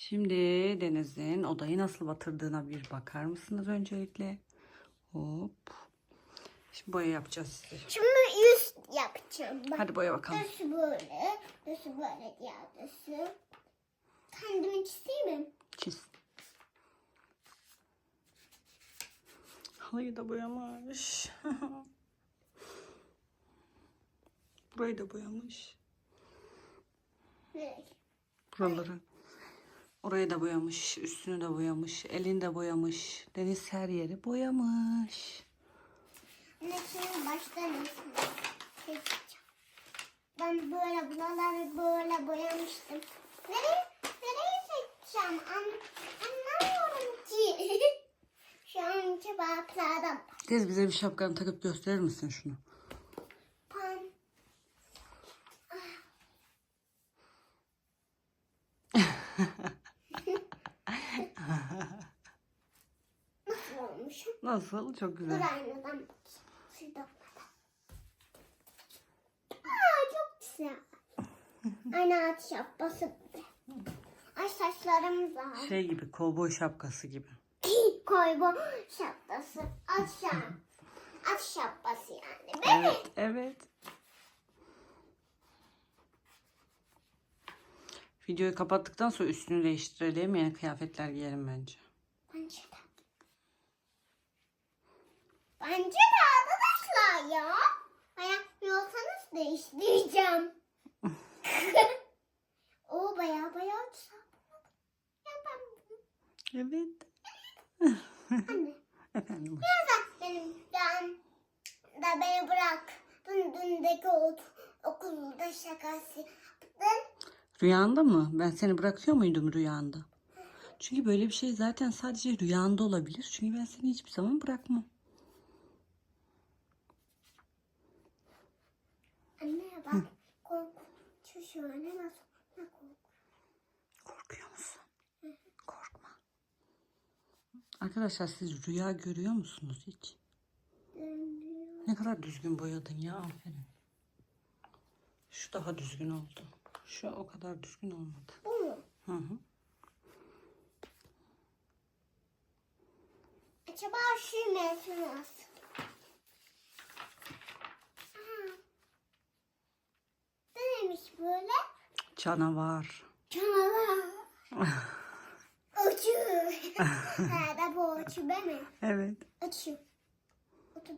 Şimdi Deniz'in odayı nasıl batırdığına bir bakar mısınız öncelikle? Hop. Şimdi boya yapacağız size. Şimdi yüz yapacağım. Bak. Hadi boya bakalım. Dışı böyle. Dışı böyle dışı. Kendimi çizeyim mi? Çiz. Halıyı da boyamış. Burayı da boyamış. Nereye? Buraları. Orayı da boyamış. Üstünü de boyamış. Elini de boyamış. Deniz her yeri boyamış. Ne şimdi baştan. Ben böyle buraları böyle boyamıştım. Nereye, nereye seçeceğim? An, anlamıyorum ki. Şu an cevaplardan Deniz bize bir şapkanı takıp gösterir misin şunu? Nasıl? Çok Dur güzel. aynadan bakayım. Şurada bakmadan. Aa çok güzel. Ayna at şapkası gibi. Ay saçlarım da. Şey gibi, kovboy şapkası gibi. Koy bu şapkası. At şap. At şapkası yani. Değil mi? Evet, evet. Videoyu kapattıktan sonra üstünü değiştirelim. Yeni kıyafetler giyelim. Bence de. Bence de arkadaşlar ya. Ayakmıyorsanız değiştireceğim. o baya baya Evet. anne. Efendim. Neden benim ben da beni bırak. Dün dündeki okulda şakası. Rüyanda mı? Ben seni bırakıyor muydum rüyanda? Çünkü böyle bir şey zaten sadece rüyanda olabilir. Çünkü ben seni hiçbir zaman bırakmam. Anne bak kork. Şu şöyle nasıl? Ne kork? Korkuyor musun? Korkma. Arkadaşlar siz rüya görüyor musunuz hiç? Dönüyor. Ne kadar düzgün boyadın ya aferin. Şu daha düzgün oldu. Şu o kadar düzgün olmadı. Bu mu? Hı hı. Acaba şu mevsim nasıl? Aa. Bu neymiş böyle? Canavar. Canavar. Uçu. Nerede bu uçu değil mi? Evet. Uçu. Atı,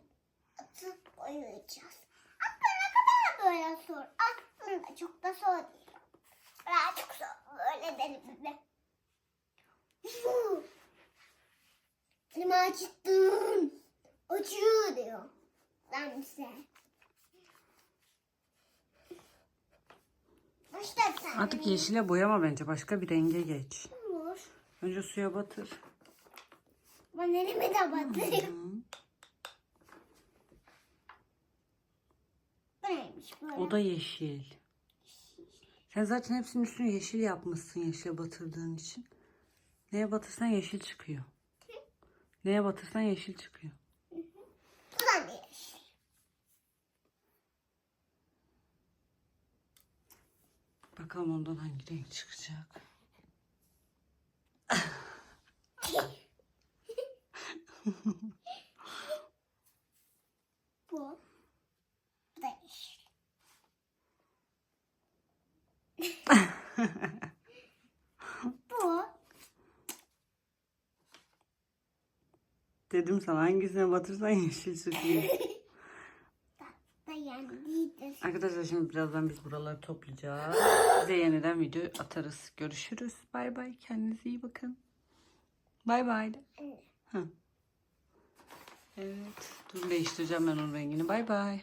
atı koyacağız. Aslında ne kadar böyle zor. Aslında çok da zor değil. Birazcık zor. Böyle deli bebe. Elimi acıttım. Uçuyor diyor. Ben bize. Başla sen. Artık yeşile boyama bence. Başka bir renge geç. Olur. Önce suya batır. Ben elimi de batırayım. Neymiş böyle? O da yeşil. Sen zaten hepsinin üstünü yeşil yapmışsın yeşile batırdığın için. Neye batırsan yeşil çıkıyor. Neye batırsan yeşil çıkıyor. Bu da ne yeşil? Bakalım ondan hangi renk çıkacak. Bu. Bu da yeşil. Bu. Dedim sana hangisine batırsan yeşil çıkıyor. Arkadaşlar şimdi birazdan biz buraları toplayacağız. Size yeniden video atarız. Görüşürüz. Bay bay. Kendinize iyi bakın. Bay bay. Evet. Dur değiştireceğim ben onun rengini. Bay bay.